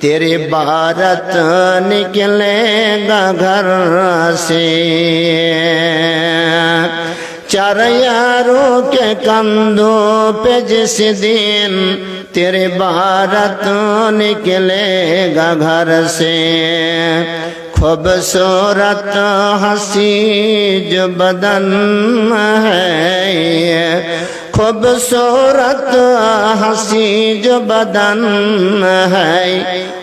تیرے بھارت نکلے گا گھر سے۔ چار یاروں کے کندھوں پہ جس دن تیرے بھارت نکلے گا گھر سے۔ خوبصورت ہنسی جو بدن ہے خوبصورت ہنسی جو بدن ہے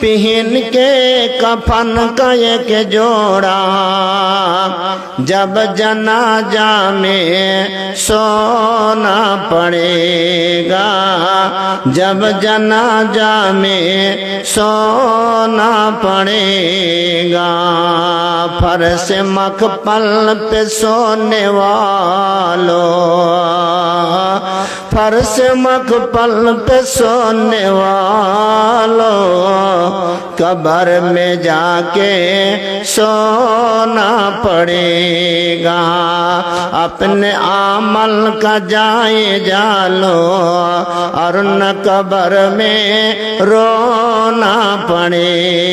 پہن کے کفن کا ایک جوڑا، جب جنازہ میں سونا پڑے گا، جب جنازہ میں سونا پڑے گا، فرش مقبل پہ سونے والو، فرش مقبل پہ سونے والو۔ قبر میں جا کے سونا پڑے گا۔ اپنے عمل کا جائے جالو اور نہ قبر میں رونا پڑے